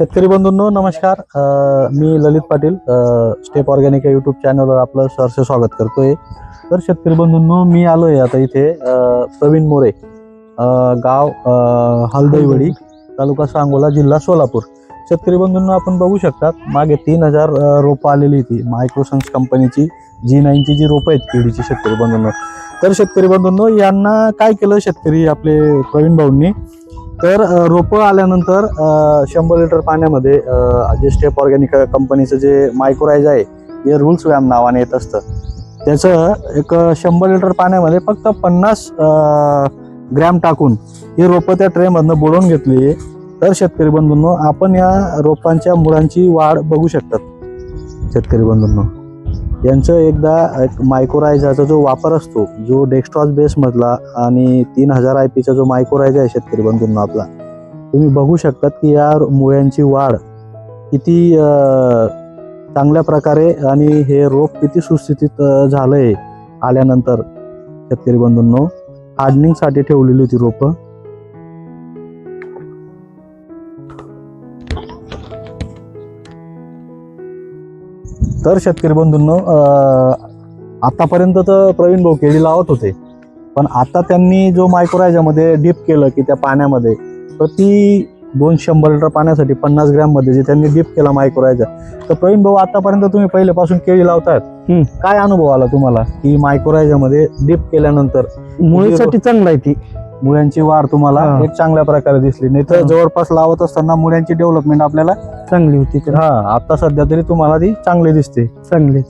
शेतकरी बंधूंनो नमस्कार. अ, मी ललित पाटील अ, स्टेप ऑर्गॅनिक या यूट्यूब चॅनलवर आपलं सहर्ष स्वागत करतोय. तर शेतकरी बंधूंनो मी आलोय आता इथे अ, प्रवीण मोरे अ, गाव अ, हलदईवडी तालुका सांगोला जिल्हा सोलापूर. शेतकरी बंधूंनो आपण बघू शकतात मागे तीन हजार अ, रोपं आलेली होती. मायक्रोसन्स कंपनीची जी नाईनची जी रोपं आहेत केळीची शेतकरी बंधूंनो. तर शेतकरी बंधूंनो यांना काय केलं शेतकरी आपले प्रवीण भाऊंनी? तर रोपं आल्यानंतर शंभर लिटर पाण्यामध्ये जे स्टेप ऑर्गॅनिक कंपनीचं जे मायक्रोरायझ आहे जे रूल्स व्यायाम नावाने येत असतं. त्याचं एक शंभर लिटर पाण्यामध्ये फक्त पन्नास ग्रॅम टाकून ही रोपं त्या ट्रेमधनं बुडवून घेतली. तर शेतकरी बंधूंनो आपण या रोपांच्या मुळांची वाढ बघू शकतात. शेतकरी बंधूंनो. यांचं एकदा एक मायक्रोरायझाचा जो वापर असतो जो डेक्स्ट्रॉज बेसमधला आणि तीन हजार आय पीचा जो मायक्रोरायझा आहे शेतकरी बंधूंना आपला तुम्ही बघू शकतात की या मुळ्यांची वाढ किती चांगल्या प्रकारे आणि हे रोप किती सुस्थितीत झालं आहे आल्यानंतर शेतकरी बंधूंनो. हार्डनिंगसाठी ठेवलेली होती रोपं. तर शेतकरी बंधूंनो आतापर्यंत तर प्रवीण भाऊ केळी लावत होते. पण आता त्यांनी जो मायक्रोरायझामध्ये डीप केलं की त्या पाण्यामध्ये प्रति दोन शंभर लिटर पाण्यासाठी पन्नास ग्रॅममध्ये जे त्यांनी डीप केला मायक्रोरायझा तर प्रवीण भाऊ आतापर्यंत तुम्ही पहिल्यापासून केळी लावतायत. काय अनुभव आला तुम्हाला की मायक्रोरायझामध्ये डीप केल्यानंतर? मुळीसाठी चांगला आहे ती. मुळ्यांची वाढ तुम्हाला हा. एक चांगल्या प्रकारे दिसली. नाही तर हा. जवळपास लावत असताना मुळ्यांची डेव्हलपमेंट आपल्याला चांगली होती तर. हा आता सध्या तरी तुम्हाला ती चांगली दिसते. चांगली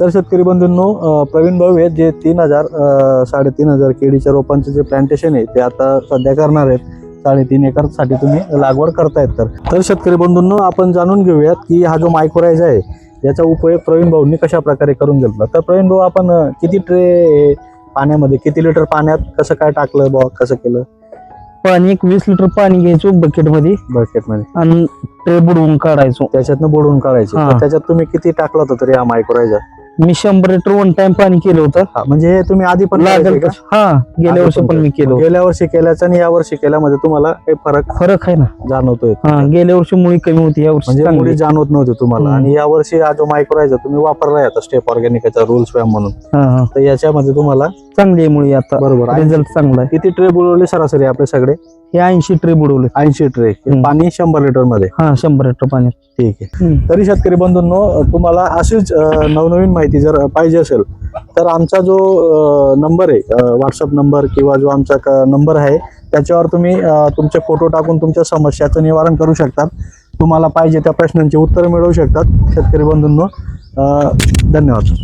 तर शेतकरी बंधूंनो अं, प्रवीण भाऊ आहेत जे तीन हजार अं, साडेतीन हजार केळीच्या रोपांचे जे प्लांटेशन आहे ते आता सध्या करणार आहेत. साडेतीन एकरसाठी तुम्ही लागवड करतायत तर. तर शेतकरी बंधूंनो आपण जाणून घेऊयात की हा जो मायक्रोरायझ आहे याचा उपयोग प्रवीण भाऊंनी कशा प्रकारे करून घेतला? तर प्रवीण भाऊ आपण अं, किती ट्रे पाण्यामध्ये किती लिटर पाण्यात कसं काय टाकलं बुवा कसं केलं? पाणी एक वीस लिटर पाणी घ्यायचो बकेटमध्ये बकेटमध्ये आणि ट्रे बुडवून काढायचो. त्याच्यातनं बुडवून काढायचे. हा. तर त्याच्यात तुम्ही किती टाकलं होतं तरी हा मायक्रोरायझर मी शंभर लिटर वन टाइम पाणी केलं होतं म्हणजे तुम्ही आधी पण लागेल करायचे का? तसं. हा गेल्या वर्षी पण मी केलं होतं. गेल्या वर्षी केल्याचं आणि या वर्षी केल्यामध्ये तुम्हाला काही फरक फरक आहे ना जाणवतोय हा गेल्या वर्षी मुळी कमी होती या वर्षी म्हणजे चांगली मुली जाणवत नव्हती तुम्हाला हम्म. आणि या वर्षी हा जो मायक्रोरायझर तुम्ही वापरलाय आता स्टेप ऑर्गॅनिकचा रूल्स व्यायाम म्हणून हा हा तर याच्यामध्ये तुम्हाला चांगली आहे मुळी आता. बरोबर. रिझल्ट चांगला आहे. किती ट्रे बुडवले सरासरी आपले सगळे? हे ऐंशी ट्रे बुडवले. ऐंशी ट्रे हम्म. पाणी शंभर लिटरमध्ये. हा शंभर लिटर पाण्यात ठीक आहे. हम्म. तरी शेतकरी बंधूंनो तुम्हाला अशीच अं, नवनवीन माहिती जर पाहिजे असेल तर आमचा जो नंबर आहे व्हॉट्सअप नंबर किंवा जो आमचा नंबर आहे त्याच्यावर तुम्ही अं, तुमचे फोटो टाकून तुमच्या समस्याचं निवारण करू शकतात. तुम्हाला पाहिजे त्या प्रश्नांची उत्तरं मिळवू शकतात. शेतकरी बंधूंनो अं, धन्यवाद.